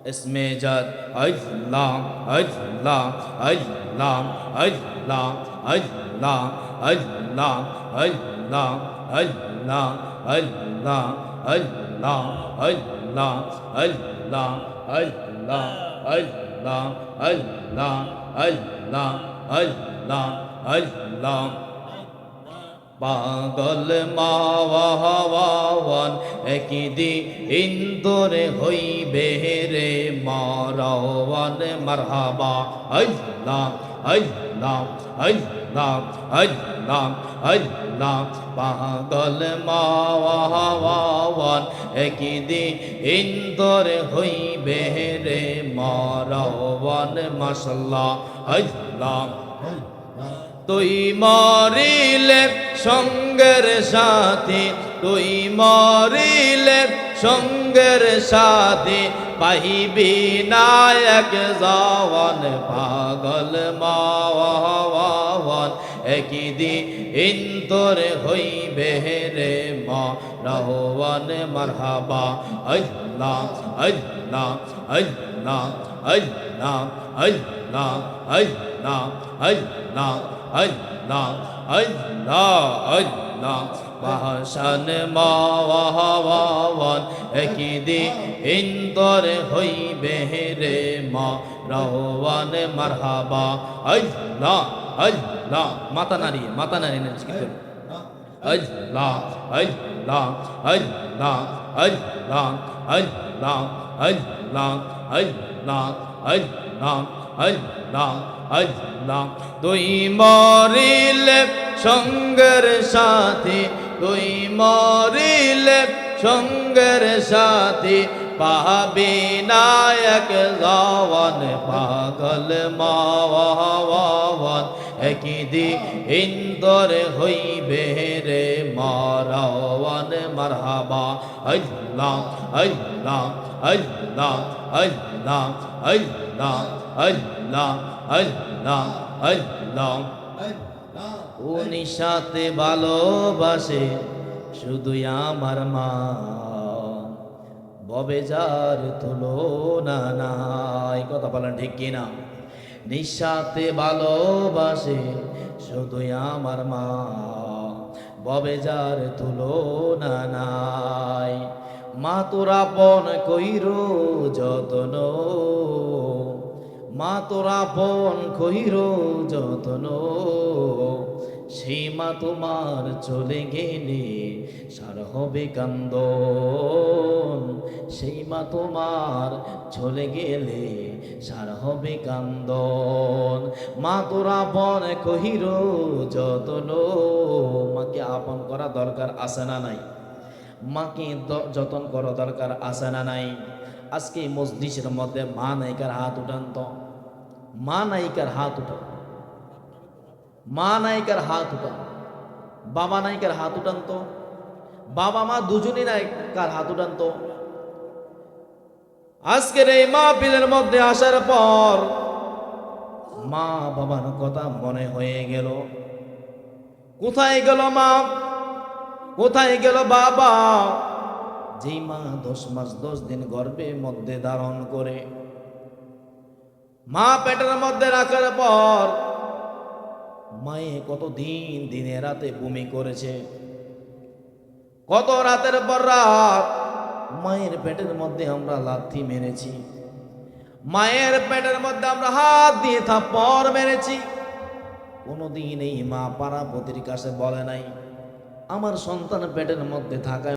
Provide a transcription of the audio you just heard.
اسمِ جد اللہ اللہ اللہ اللہ اللہ اللہ اللہ اللہ اللہ اللہ اللہ اللہ اللہ اللہ اللہ اللہ اللہ اللہ পাগল মাওয়াওয়ান একদি ইন্দোরে হইবে রে মারাওয়ান মারহাবা, আল্লাহ আল্লাহ আল্লাহ আল্লাহ আল্লাহ। পাগল মাওয়াওয়ান একদি ইন্দোরে হইবে রে মারাওয়ান মাশাল্লাহ আল্লাহ। তুই মরিলে সঙ্গের সাথে, তুই মরিলে সঙ্গের সাথে পাহিবি নায়ক জওয়ান, পাগল মাওয়ান। একদি ইন্তর হইবে রে মা রহওয়ান মারহাবা। আল্লাহ আল্লাহ আল্লাহ আল্লাহ আল্লাহ আল্লাহ আল্লাহ আল্লাহ। আল্লাহ আল্লাহ বাহাসান মাওয়াওয়ান একদি ইন্দর হইবে রে মা। রহওয়ান মারহাবা। আল্লাহ আল্লাহ। মাতা নারী মাতা নারী নিষ্কৃত আল্লাহ আল্লাহ আল্লাহ আল্লাহ আল্লাহ আল্লাহ আল্লাহ আল্লাহ। আল্লাহ আল্লাহ তুই মরিলে সঙ্গের সাথে, তুই মরিলে সঙ্গের সাথে। পাবি নায়ক জওয়ান, পাগল মাওয়াওয়ান। একদি ইন্দর হইবে রে মারাওয়ান মারহাবা। আল্লাহ আল্লাহ আল্লাহ আল্লাহ আল্লাহ আল্লাহ আল্লাহ আল্লাহ। নিশাতে ভালোবাসে শুধু আমার মা। ববে যার তুলনা নাই। কথা বলেন ঠিক কিনা? নিঃস্বাতে ভালোবাসে শুধুই আমার মা। ববে যার তুলনা নাই। মা তোরা পন কইর, যতন। মা তোরা পন কইর, যতন। সেই মা তোমার চলে গেলে সার হবে কান্দন। সেই মা তোমার চলে গেলে সার হবে কান্দন। মা তোরা বন কহির যতন, মাকে আপন করা দরকার আছে না নাই? মাকে যতন করা দরকার আছে না নাই? আজকে মসজিদের মধ্যে মা নায়িকার হাত উঠান তো। মা নায়িকার হাত উঠান মা নায়িকার হাত উঠান বাবা নায়িকার হাত উঠান তো বাবা মা দুজনই নায়িকার হাত উঠান তো আজকের এই মা পিলের মধ্যে আসার পর মা বাবার কথা মনে হয়ে গেল। কোথায় গেল মা? কোথায় গেল বাবা? যেই মা দশ মাস, দশ দিন গর্ভের মধ্যে ধারণ করে। মা পেটের মধ্যে রাখার পর মায়ে কত দিন দিনে রাতে বমি করেছে? কত রাতের পর রাত মায়ের পেটের মধ্যে আমরা লাথি মেরেছি। মায়ের পেটের মধ্যে আমরা হাত দিয়ে থাপ্পড় মেরেছি। কোনোদিন এই মা পাড়াপতির কাছে বলে নাই, আমার সন্তান পেটের মধ্যে থাকা